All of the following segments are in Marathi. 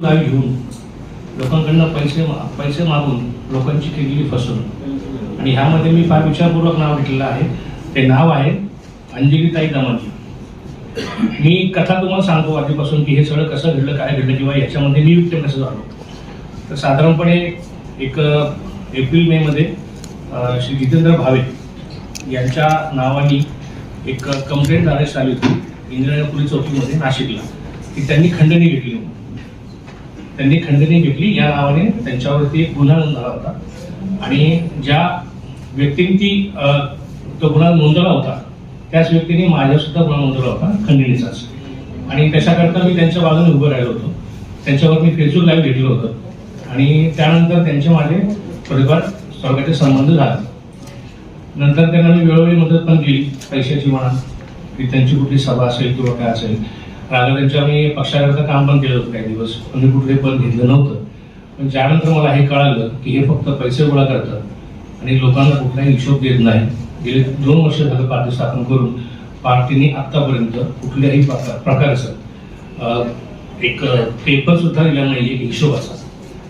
घेऊन लोकांकडनं पैसे पैसे मागून लोकांची केलेली फसवणूक. आणि ह्यामध्ये मी फार विचारपूर्वक नाव घेतलेलं आहे. ते नाव आहे अंजलीताई दमाजी. मी कथा तुम्हाला सांगतो आधीपासून की हे सगळं कसं घडलं काय घडलं किंवा याच्यामध्ये मी विक्टिम कसं झालो. तर साधारणपणे एक एप्रिल मेमध्ये मध्ये श्री जितेंद्र भावे यांच्या नावाने एक कंप्लेंट आदेश आली होती इंदिरा पोलीस चौकीमध्ये नाशिकला. की त्यांनी खंडणी घेतली म्हणून. त्यांनी खंडणी घेतली. या नावाने त्यांच्यावरती एक गुन्हा नोंदला होता. आणि ज्या व्यक्तींची तो गुन्हा नोंदवला होता त्याच व्यक्तीने माझ्यासुद्धा गुन्हा नोंदवला होता खंडणीचाच. आणि त्याच्याकरता मी त्यांच्या बाजूने उभं राहिलो होतो. त्यांच्यावर मी फेसबुक लाईव्ह घेतलं होतं. आणि त्यानंतर त्यांचे माझे थोडेफार स्वर्गाचे संबंध झाले. नंतर त्यांना मी वेळोवेळी मदत पण केली पैशाची म्हणा की त्यांची कुठली सभा असेल किंवा काय असेल. राजा त्यांच्या मी पक्षाकरता काम पण केलं होतं काही दिवस. आम्ही मी कुठले पण घेतलं नव्हतं. पण ज्यानंतर मला हे कळालं की हे फक्त पैसे गोळा करतात आणि लोकांना कुठलाही हिशोब देत नाही. गेले दोन वर्ष झालं पार्टी स्थापन करून पार्टीने आत्तापर्यंत कुठल्याही प्रकारचं एक पेपर सुद्धा दिला नाही एक हिशोबाचा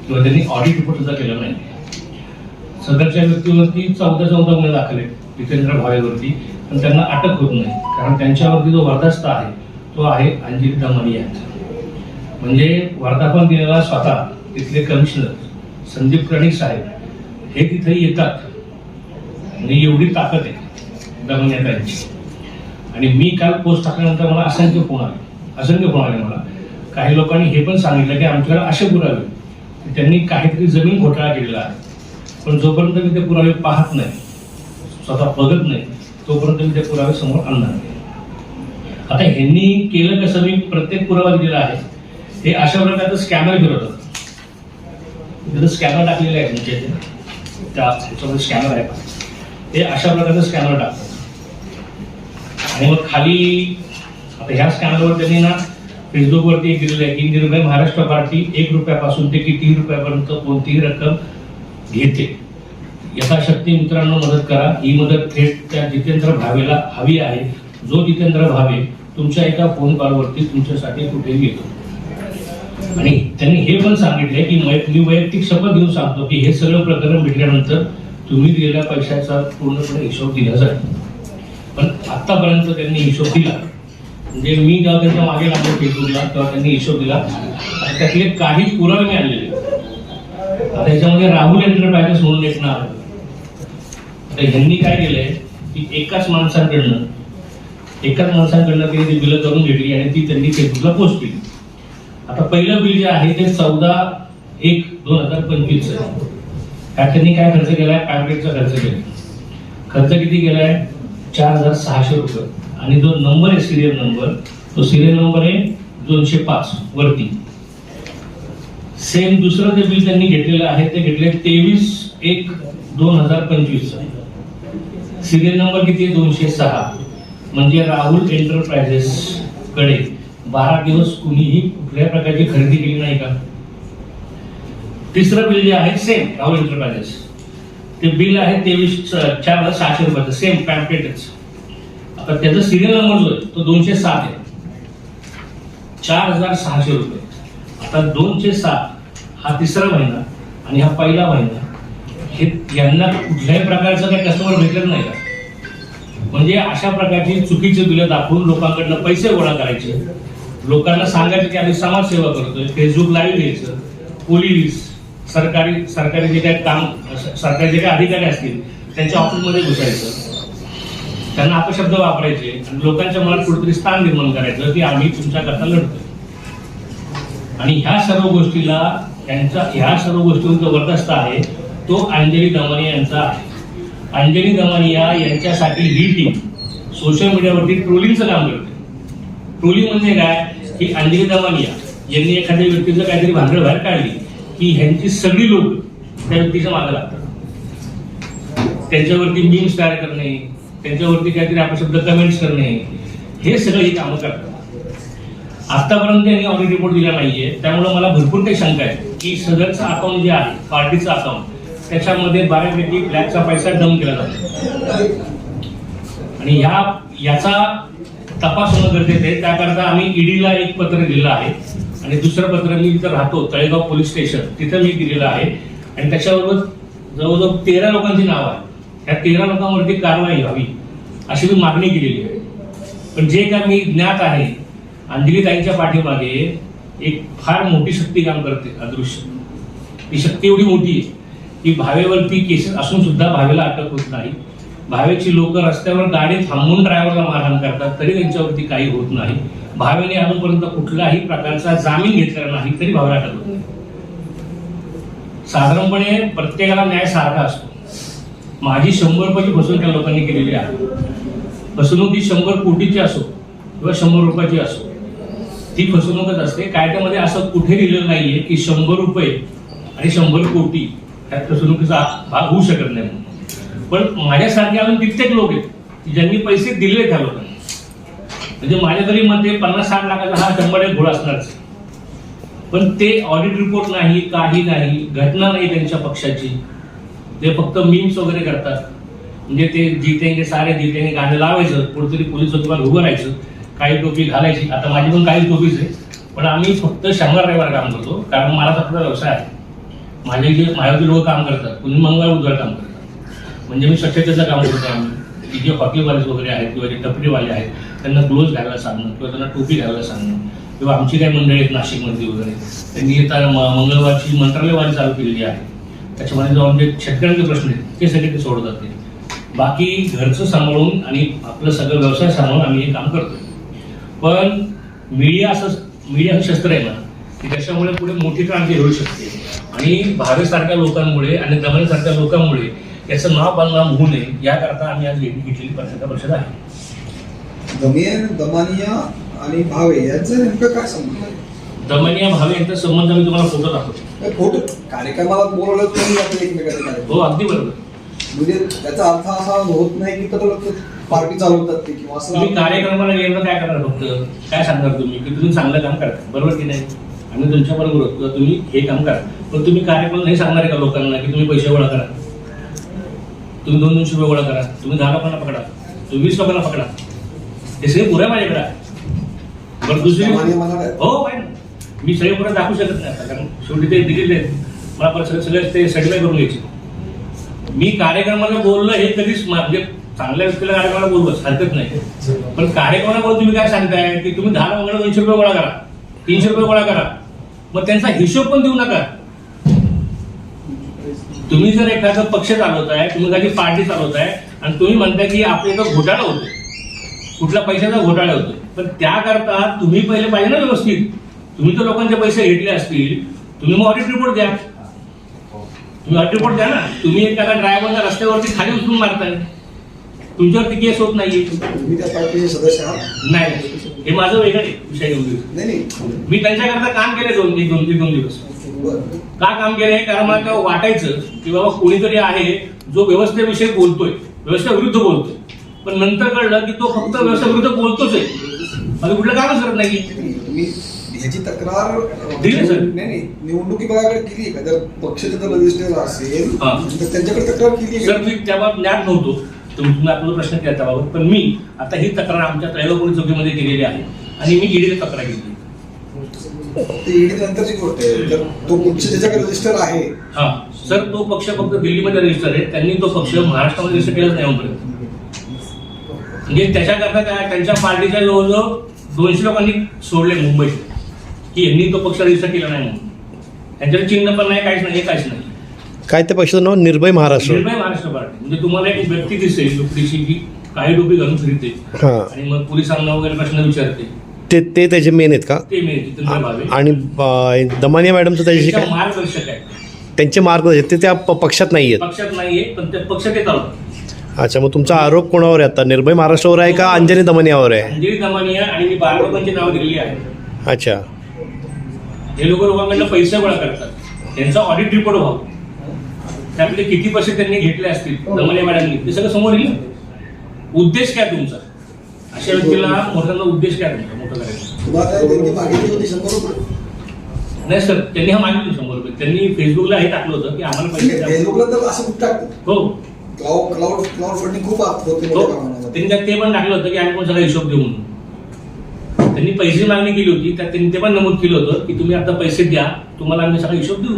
किंवा त्यांनी ऑडिट रिपोर्ट सुद्धा केला नाही. सदरच्या व्यक्तीवरती चौदा चौदा गुन्हे दाखल आहेत. जितेंद्र भावेवरती. पण त्यांना अटक होत नाही. कारण त्यांच्यावरती जो वर्धास्त आहे तो आहे अंजली दमानी यांचा. म्हणजे वर्धापन दिलेला स्वतः तिथले कमिशनर संदीप कर्णिक साहेब हे तिथे येतात. आणि एवढी ताकद आहे दमन यांची आणि मी काल पोस्ट टाकल्यानंतर मला असंख्य फोन आले. असंख्य फोन आले मला. काही लोकांनी हे पण सांगितलं की आमच्याकडे असे पुरावे की त्यांनी काहीतरी जमीन घोटाळा केलेला आहे. पण जोपर्यंत मी ते पुरावे पाहत नाही स्वतः बघत नाही तोपर्यंत मी ते पुरावे समोर आणणार नाही. आता ह्यांनी केलं कसं? मी प्रत्येक पुरावा दिलेला आहे. हे अशा प्रकारचं स्कॅनर फिरवतात तिथं स्कॅनर टाकलेले आहेत म्हणजे त्या ह्याच्यामध्ये स्कॅनर आहे ते अशा प्रकारचं स्कॅनर टाकतात. आणि मग खाली आता ह्या स्कॅनरवर त्यांनी ना फेसबुकवरती एक दिलेलं आहे की निर्भय महाराष्ट्र पार्टी एक रुपयापासून ते कितीही रुपयापर्यंत कोणतीही रक्कम घेते. यथाशक्ती मित्रांनो मदत करा. ही मदत थेट त्या जितेंद्र भावेला हवी आहे. जो जितेंद्र भावे तुमच्या एका फोन कॉलवरती तुमच्यासाठी कुठेही येतो. आणि त्यांनी हे पण सांगितले की मै- मी वैयक्तिक शपथ घेऊन सांगतो की हे सगळं प्रकरण भेटल्यानंतर तुम्ही दिलेल्या पैशाचा पूर्णपणे हिशोब दिला जाईल पण आतापर्यंत त्यांनी हिशोब दिला. म्हणजे मी जेव्हा त्यांच्या मागे लागलो फेसबुकला तेव्हा त्यांनी हिशोब दिला. आणि त्यातले काही पुरावे मी आणलेले आता राहुल एंटरप्राइजेस म्हणून एक नाव आता ह्यांनी काय केलंय की एकाच माणसांकडनं एकाच माणसाकडनं त्यांनी ती बिलं करून घेतली आणि ती त्यांनी फेसबुकला पोस्ट केली. आता पहिलं बिल जे आहे ते चौदा एक दोन हजार पंचवीस त्यात त्यांनी काय खर्च केलाय पॅम्पलेटचा खर्च केला. खर्च किती केलाय चार हजार सहाशे रुपये. आणि जो नंबर आहे सिरियल नंबर तो सिरियल नंबर आहे दोनशे पाच वरती. सेम दुसरं जे बिल त्यांनी घेतलेलं आहे ते घेतले तेवीस एक दोन हजार पंचवीस सिरियल नंबर किती आहे? दोनशे सहा. म्हणजे राहुल एंटरप्राइजेस कडे बारा दिवस कुणीही कुठल्या प्रकारची खरेदी केली नाही का? तिसरं बिल जे आहे सेम राहुल एंटरप्राइजेस ते बिल आहे तेवीस चार हजार सहाशे रुपयाचं सेम पॅम्पलेटच आता त्याचा सिरियल नंबर जो आहे तो दोनशे सात आहे. चार हजार सहाशे रुपये. आता दोनशे सात हा तिसरा महिना आणि हा पहिला महिना हे यांना कुठल्याही प्रकारचं काही कस्टमर भेटत नाही का? म्हणजे अशा प्रकारची चुकीचे बिलं दाखवून लोकांकडनं पैसे गोळा करायचे. लोकांना सांगायचं की आम्ही समाजसेवा करतोय फेसबुक लाईव्ह घ्यायचं पोलीस सरकारी सरकारी जे काही काम सरकारी जे काही अधिकारी असतील त्यांच्या ऑफिसमध्ये घुसायचं. त्यांना अपशब्द वापरायचे आणि लोकांच्या मनात कुठेतरी स्थान निर्माण करायचं की आम्ही तुमच्याकरता लढतोय. आणि ह्या सर्व गोष्टीला त्यांचा ह्या सर्व गोष्टींचा जबरदस्त आहे तो अंजली दमाने यांचा आहे. अंजली दमानिया यांच्यासाठी ही टीम सोशल मीडियावरती ट्रोलिंगचं काम करते. ट्रोलिंग म्हणजे काय? की अंजली दमानिया यांनी एखाद्या व्यक्तीचं काहीतरी भांडळ बाहेर काढली की ह्यांची सगळी लोक त्या व्यक्तीच्या मागे लागतात. त्यांच्यावरती मीम्स तयार करणे त्यांच्यावरती काहीतरी अपशब्द कमेंट्स करणे हे सगळं ही कामं करतात. आतापर्यंत त्यांनी ऑडिट रिपोर्ट दिला नाहीये त्यामुळे मला भरपूर काही शंका आहे की सदरचं अकाउंट जे आहे पार्टीचं अकाउंट त्याच्यामध्ये बऱ्यापैकी फ्लॅटचा पैसा डम केला जातो. आणि ह्या याचा तपास होणं गरजेचं आहे. त्याकरता आम्ही ईडीला एक पत्र दिलं आहे. आणि दुसरं पत्र मी जिथं राहतो तळेगाव पोलीस स्टेशन. तिथं मी दिलेलं आहे. आणि त्याच्याबरोबर जवळजवळ तेरा लोकांची नाव आहे त्या तेरा लोकांवरती कारवाई व्हावी अशी मी मागणी केलेली आहे. पण जे काय मी ज्ञात आहे अंजली ताईंच्या पाठीमागे एक फार मोठी शक्ती काम करते अदृश्य. ती शक्ती एवढी मोठी आहे. की भावेवरती केसेस असून सुद्धा भावेला अटक होत नाही. भावेची लोक रस्त्यावर गाडी थांबवून ड्रायव्हरला मारहाण करतात तरी त्यांच्यावरती काही होत नाही. भावेने अजूनपर्यंत कुठलाही प्रकारचा जामीन घेतलेला नाही तरी भावेला अटक होत नाही. साधारणपणे प्रत्येकाला न्याय सारखा असतो. माझी शंभर रुपयाची फसवणूक त्या लोकांनी केलेली आहे. फसवणूक ही शंभर कोटीची असो किंवा शंभर रुपयाची असो ती फसवणूकच असते. कायद्यामध्ये असं कुठे लिहिलेलं नाहीये की शंभर रुपये आणि शंभर कोटी ह्या फसवणुकीचा भाग होऊ शकत नाही म्हणून. पण माझ्यासारखे अजून कित्येक लोक आहेत की ज्यांनी पैसे दिले त्या लोकांना. म्हणजे माझ्या तरी मध्ये पन्नास साठ लाखाचा हा शंभर एक घोडा असणारच पण ते ऑडिट रिपोर्ट नाही काही नाही घटना नाही त्यांच्या पक्षाची. ते फक्त मीम्स वगैरे करतात. म्हणजे ते जितेंगे सारे जितेंगे गाणं लावायचं कुठेतरी पोलीस चौकीवर उभं राहायचं काही टोपी घालायची. आता माझी पण काही टोपीच आहे. पण आम्ही फक्त शंभर रविवार काम करतो कारण मला फक्त व्यवसाय आहे. माझे जे माझ्यावरती लोक काम करतात. कुणी मंगळ बुधवार काम करतात. म्हणजे मी स्वच्छतेचं काम करतो. आम्ही की जे हॉटेलवाले वगैरे आहेत किंवा जे टपरीवाले आहेत त्यांना ग्लोव्ज घालायला सांगणं किंवा त्यांना टोपी घालायला सांगणं किंवा आमची काही मंडळी आहेत नाशिकमध्ये वगैरे त्यांनी येता म- मंगळवारची मंत्रालयवारी चालू केलेली आहे. त्याच्यामध्ये जो आमचे शेतकऱ्यांचे प्रश्न आहेत ते सगळे ते सोडतात ते. बाकी घरचं सांभाळून आणि आपलं सगळं व्यवसाय सांभाळून आम्ही हे काम करतो पण मीडिया असं मीडिया हे शस्त्र आहे ना की त्याच्यामुळे पुढे मोठी क्रांती होऊ शकते. आणि भावेसारख्या लोकांमुळे आणि दमनसारख्या लोकांमुळे याचं नाव बदनाम होऊ नये याकरता आम्ही आज घेतली- घेतलेली पत्रकार परिषद आहे. दमियन दमानिया आणि भावे यांचं नेमकं काय संबंध आहे? दमनिया भावे यांचा संबंध मी तुम्हाला फोटो दाखवतो. फोटो कार्यक्रमाला बोलवलं तरी आपण एकमेकांचे हो अगदी बरोबर. म्हणजे त्याचा अर्थ असा होत नाही की तर पार्टी चालवतात ते किंवा असं तुम्ही कार्यक्रमाला गेलं काय करणार फक्त? काय सांगणार तुम्ही? की तुम्ही चांगलं काम करता. बरोबर की नाही? आम्ही तुमच्या बरोबर किंवा तुम्ही हे काम करा. पण तुम्ही कार्यक्रम नाही सांगणार आहे का लोकांना की तुम्ही पैसे गोळा करा? तुम्ही दोन दोनशे रुपये गोळा करा. तुम्ही दहा लोकांना पकडा. तुम्ही वीस लोकांना पकडा. हे सगळे पुरे माझ्याकडे. बरं दुसरी. हो मी सगळे पुढे दाखवू शकत नाही आता कारण शेवटी ते दिलेले आहेत. मला परत सगळे ते सर्टिफाय करून घ्यायचे. मी कार्यक्रमाला बोललं हे कधीच म्हणजे चांगल्या व्यक्तीला कार्यक्रमाला बोललो हरकत नाही. पण कार्यक्रमाला बोल तुम्ही काय सांगताय? की तुम्ही दहा लोकांना दोनशे रुपये गोळा करा. तीनशे रुपये गोळा करा. मग त्यांचा हिशोब पण देऊ नका. तुम्ही जर एखादा पक्ष चालवताय तुम्ही एखादी पार्टी चालवताय आणि तुम्ही म्हणताय की आपल्या इथं घोटाळा होतोय. कुठल्या पैशाचा घोटाळा होतोय. पण त्याकरता तुम्ही पहिले पाहिजे ना व्यवस्थित. तुम्ही तर लोकांचे पैसे घेतले असतील तुम्ही मग ऑडिट रिपोर्ट द्या. तुम्ही ऑडिट रिपोर्ट द्या ना. तुम्ही एखादा ड्रायव्हरला रस्त्यावरती खाली उचलून मारताय. तुमच्यावरती केस होत नाहीये. तुम्ही त्या पार्टीचे सदस्य आहात. नाही. हे माझं वेगळं आहे विषय नाही नाही. मी त्यांच्याकरता काम केले दोन एक दोन एक दोन दिवस. का काम केलंय? कारण मला तेव्हा वाटायचं की बाबा कोणीतरी आहे जो व्यवस्थेविषयी बोलतोय व्यवस्थेविरुद्ध बोलतोय. पण नंतर कळलं की तो फक्त व्यवस्थेविरुद्ध बोलतोच आहे. माझं कुठलं कामच करत नाही. ह्याची तक्रार अं, दिली सर. नाही नाही. निवडणुकीबागाकडे केली आहे का? जर पक्षाचं रजिस्टर असेल हा. तर त्यांच्याकडे तक्रार केली सर? मी त्याबाबत ज्ञात नव्हतो. तुम्ही तुम्ही आपला प्रश्न केला त्याबाबत. पण मी आता ही तक्रार आमच्या तळेगाव पोलीस चौकीमध्ये केलेली आहे. आणि मी ईडीला तक्रार केली हा. सर तो पक्ष फक्त दिल्लीमध्ये रजिस्टर आहे. त्यांनी तो पक्ष महाराष्ट्रामध्ये रजिस्टर केलाच नाही आजपर्यंत म्हणजे त्याच्याकरता त्या त्यांच्या पार्टीच्या जवळजवळ दोनशे लोकांनी सोडले मुंबईत. की यांनी तो पक्ष रजिस्टर केला नाही म्हणून. त्यांच्याकडे चिन्ह पण नाही काहीच नाही. हे काहीच नाही. काय त्या पक्षाचं नाव? निर्भय महाराष्ट्र. निर्भय महाराष्ट्र पार्टी. म्हणजे तुम्हाला एक व्यक्ती दिसेल लुकडीशी की काही डोबी घालून फिरते. हा. आणि मग पोलिसांना वगैरे प्रश्न विचारते. ते ते त्याचे मेन आहेत का? ते भावे. आणि दमानिया मॅडमचं त्याच्याशी त्यांच्या काय? मार्गदर्शक आहे त्यांचे मार्ग आहेत ते त्या प- पक्षात नाही आहेत. पक्षात नाहीये पण ते पक्ष ते चालवतात अच्छा मग तुमचा आरोप कोणावर आहे आता? निर्भय महाराष्ट्रावर आहे का? अंजनी दमनियावर आहे? अंजली दमानिया आणि मी बारा लोकांची नावं दिलेली आहे अच्छा. हे लोक लोकांकडनं पैसे गोळा करतात. त्यांचा ऑडिट रिपोर्ट व्हावं. त्यातले किती पैसे त्यांनी घेतले असतील दमनिया मॅडमनी ते सगळं समोर येईल उद्देश काय तुमचा? अशा व्यक्तीला मोठ्यांना उद्देश काय तुमचा मोठं करायचं? नाही सर त्यांनी हा मागितलं शंभर रुपये. त्यांनी फेसबुकला हे टाकलं होतं की आम्हाला पैसे. फेसबुकला तर असं खूप टाकतात. हो. क्लाउड क्लाउड क्लाउड फंडिंग खूप होते हो. त्यांनी त्यात ते पण टाकलं होतं की आम्ही पण सगळा हिशोब देऊ म्हणून. त्यांनी पैसे मागणी केली होती त्यात त्यांनी ते पण नमूद केलं होतं की तुम्ही आता पैसे द्या तुम्हाला आम्ही सगळा हिशोब देऊ.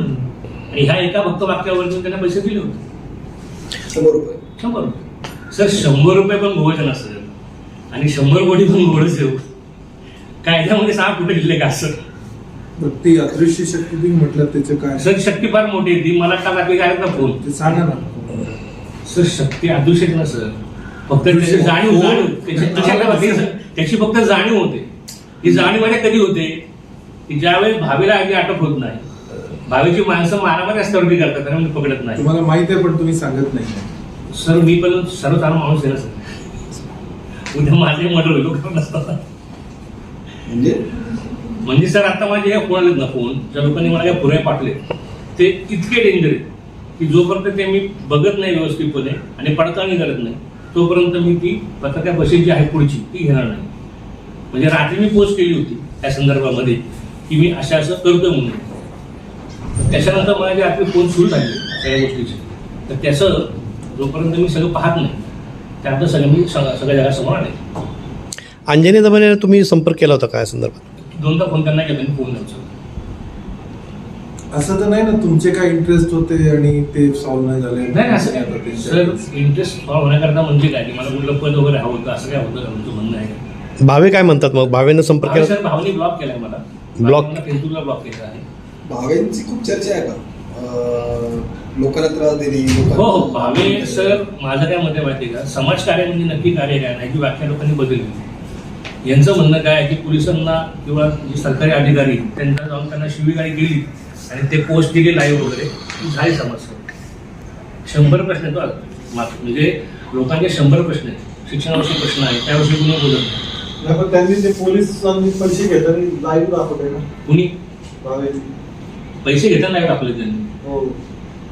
आणि ह्या एका फक्त वाक्यावरती त्यांना पैसे दिले होते. शंभर रुपये. शंभर रुपये. सर शंभर रुपये पण घोळच नसतं आणि शंभर कोटी पण घोळच देऊ कायद्यामध्ये सहा कुठे लिहिले का असं बरं, ती अदृश्य शक्ती म्हटलं त्याचं काय? सर शक्ती फार मोठी ती मला का लागली? काय ना फोन. ते सांगा ना. सर शक्ती अदृश्य ना सर? फक्त त्याची जाणीव जाणीव त्याची- फक्त जाणीव होते. ही जाणीव म्हणजे कधी होते? की ज्यावेळेस भावीला आधी अटक होत नाही. भावीची माणसं मारामारी रस्त्यावरती करतात त्यांना मी पकडत नाही. तुम्हाला माहीत आहे पण तुम्ही सांगत नाही. सर मी पण सर्वसाधारण माणूस आहे ना सर. उद्या माझे मर्डर होईल लोक नसतात म्हणजे? म्हणजे सर आता माझे हे फोन आलेत ना फोन. ज्या लोकांनी मला काही पुरे पाठले ते इतके डेंजर आहेत की जोपर्यंत ते मी बघत नाही व्यवस्थितपणे आणि पडताळणी करत नाही तोपर्यंत मी ती पत्रकार बसेस जी आहे पुढची ती घेणार नाही. म्हणजे रात्री मी पोस्ट केली होती त्या संदर्भामध्ये की मी असं असं करतोय म्हणून. त्याच्यानंतर मला जे रात्री फोन सुरू झाले सगळ्या गोष्टीचे तर त्याचं जोपर्यंत मी सगळं पाहत नाही त्यानंतर सगळं मी सगळं सगळ्या जगासमोर आले. अंजनी दमने तुम्ही संपर्क केला होता काय संदर्भात? दोनदा फोन त्यांना केला मी फोन द्यायचा असं तर नाही ना तुमचे काय इंटरेस्ट होते आणि ते सॉल्व्ह नाही झाले? नाही असं काय सर इंटरेस्ट होण्याकरता म्हणजे काय? की मला कुठलं पद वगैरे हवं होतं असं काय होतं का तुमचं म्हणणं आहे? का? भावे काय म्हणतात मग? भावेनं संपर्क केला? सर भावनी ब्लॉक केलाय मला? भावेंना फेसबुकला ब्लॉक केलं आहे. भावेंची खूप चर्चा आहे का लोकांना त्रास देणे हो हो भावे सर माझं काय मत आहे माहिती का? समाजकार्य म्हणजे नक्की कार्य काय नाही याची व्याख्या लोकांनी बदलली. यांचं म्हणणं काय आहे की पोलिसांना किंवा जे सरकारी अधिकारी त्यांना जाऊन त्यांना शिवीगाळी केली आणि ते पोस्ट केली लाईव्ह वगैरे ती झाली समस्या शंभर प्रश्न. मा- म्हणजे लोकांचे शंभर प्रश्न आहेत. शिक्षणाविषयी प्रश्न आहे त्याविषयी कुणी बोलत नाही. त्यांनी ते पोलिसांनी पैसे घेताना लाईव्ह दाखवले ना. कुणी? भावे. पैसे घेताना लाईव्ह टाकले त्यांनी. हो.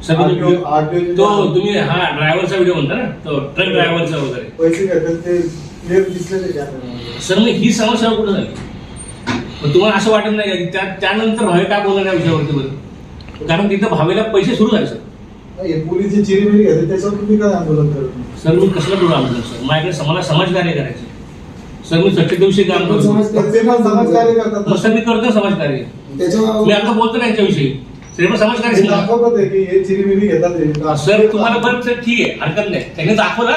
RTO तो तुम्ही हा ड्रायव्हरचा व्हिडिओ म्हणता ना? तो ट्रक ड्रायव्हरचा वगैरे. पैसे घेतात ते क्लिअर दिसले कॅमेरा सर मग ही समस्या कुठं झाली? मग तुम्हाला असं वाटत नाही का की त्या त्यानंतर भावे काय बोलणार या विषयावरती बरं? कारण तिथं भावेला पैसे सुरू झाले सर. हे पोलीस जे चिरीमिरी घेतात त्याच्यावर तुम्ही काय आंदोलन करत नाही? सर मी कसलं डोळा आणलं सर? माझ्याकडे स- मला समाजकार्य करायचं सर मी स्वच्छतेविषयी काम पण करतो. मग सर मी करतो समाजकार्य. मी आता बोलतो समाजकार्य हे घेतात हे. सर तुम्हाला बरं सर ठीक आहे. हरकत नाही. त्याने दाखवला.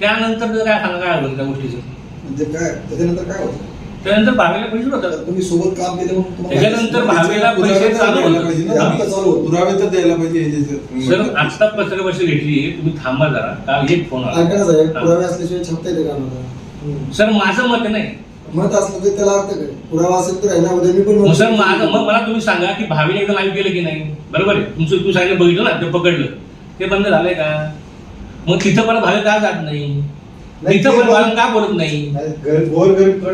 त्यानंतर तर काय सांगा काय होतं त्या गोष्टीचं. म्हणजे काय? त्याच्यानंतर काय होतं? त्यानंतर भावेला पैसे होतात. तर तुम्ही सोबत काम केलं म्हणून तुम्हाला त्याच्यानंतर भावेला पैसे चालू द्यायला. पाहिजे ना, आता चालू होतं. पुरावे तर द्यायला पाहिजे हे जे- जे- सर आत्ता पत्रक वर्षी घेतली तुम्ही थांबा जरा. काल एक फोन आला. ऐका ना साहेब. पुरावे असल्याशिवाय छापता येते का आम्हाला. सर माझं मत नाही. मत असलं तर त्याला अर्थ काय पुरावा असेल तर ह्याच्यामध्ये मी पण सर माझं मग मला तुम्ही सांगा की भावीने एकदा लाईव्ह केलं की नाही. बरोबर आहे? तुमचं तुम्ही सांगितलं बघितलं ना ते पकडलं. ते बंद झालंय का? मग तिथं पण भावे का जात नाही? नाही, तिथं ते पण भावे का बोलत नाही? नाही, गरीब गोर गरीब